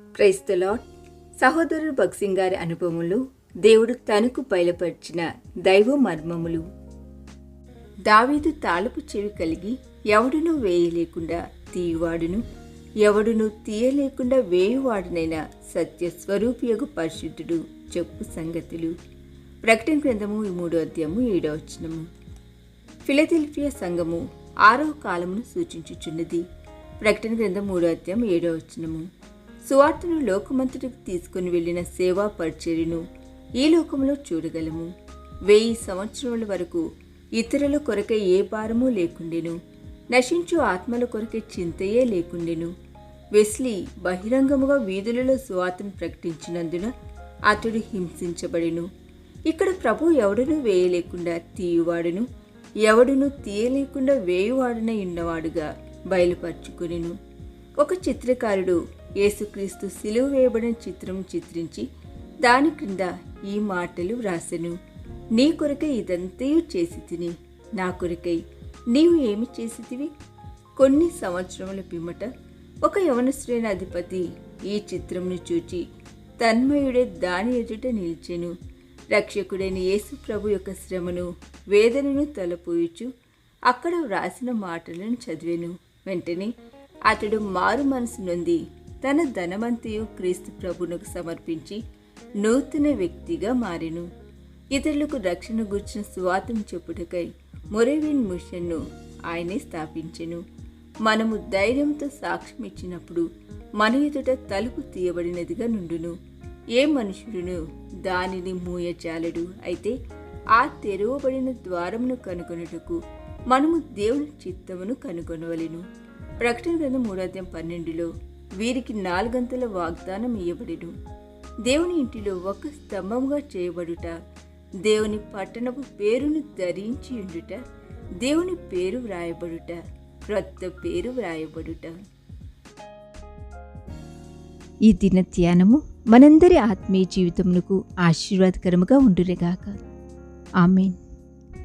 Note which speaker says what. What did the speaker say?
Speaker 1: క్రైస్తలాడ్ సహోదరుడు భక్సింగ్ గారి అనుభవములు దేవుడు తనకు బయలుపరిచిన దైవ మర్మములు. దావీదు తాళపు చెవి కలిగి ఎవడునూ వేయలేకుండా తీయువాడును ఎవడును తీయలేకుండా వేయువాడునైన సత్య స్వరూపియగు పరిశుద్ధుడు చెప్పు సంగతులు. ప్రకటన గ్రంథము ఈ మూడో అధ్యాయము ఏడో వచనము. ఫిలదెల్ఫియా సంఘము ఆరో కాలమును సూచించుచున్నది. ప్రకటన గ్రంథం మూడో అధ్యాయం ఏడో వచనము. సువార్తను లోకమంతటికి తీసుకుని వెళ్ళిన సేవా పరిచర్యను ఈ లోకంలో చూడగలము. వెయ్యి సంవత్సరముల వరకు ఇతరుల కొరకే ఏ భారము లేకుండెను. నశించు ఆత్మల కొరకే చింతయే లేకుండెను. వెస్లీ బహిరంగముగా వీధులలో సువార్తను ప్రకటించినందున అతడు హింసించబడెను. ఇక్కడ ప్రభు ఎవడును వేయలేకుండా తీయువాడును ఎవడును తీయలేకుండా వేయువాడనై ఉన్నవాడుగా బయలుపరుచుకునేను. ఒక చిత్రకారుడు యేసుక్రీస్తు సిలువ వేయబడిన చిత్రం చిత్రించి దాని క్రింద ఈ మాటలు వ్రాసెను. నీ కొరకై ఇదంతయు చేసి తిని నా కొరకై నీవు ఏమి చేసితివి కొన్ని సంవత్సరముల పిమ్మట ఒక యవనశ్రేణ అధిపతి ఈ చిత్రంను చూచి తన్మయుడే దాని ఎదుట నిలిచెను. రక్షకుడైన యేసు ప్రభు యొక్క శ్రమను వేదనను తలపోయిచు అక్కడ వ్రాసిన మాటలను చదివాను. వెంటనే అతడు మారు మనసు నొంది తన ధనవంతియు క్రీస్తు ప్రభునకు సమర్పించి నూతన వ్యక్తిగా మారెను. ఇతరులకు రక్షణ గుర్చిన స్వాతం చెప్పుటకై మొరేవిన్ మిషన్ను ఆయనే స్థాపించెను. మనము ధైర్యంతో సాక్ష్యం ఇచ్చినప్పుడు మన ఎదుట తలుపు తీయబడినదిగా నుండును. ఏ మనుషుడును దానిని మూయచాలడు అయితే ఆ తెరవబడిన ద్వారమును కనుగొనుటకు మనము దేవుని చిత్తమును కనుగొనవలెను. ప్రకటన గ్రంథం మూడాధ్యాయం పన్నెండులో వీరికి నాలుగంతల వాగ్దానం ఇవ్వబడును దేవుని ఇంటిలో ఒక స్తంభముగా చేయబడుట దేవుని పట్టణపు పేరును ధరించి ఉండుట దేవుని పేరు వ్రాయబడుట క్రొత్త పేరు వ్రాయబడుట.
Speaker 2: ఈ దిన ధ్యానము మనందరి ఆత్మీయ జీవితమునకు ఆశీర్వాదకరముగా ఉండురేగాక ఆమెన్.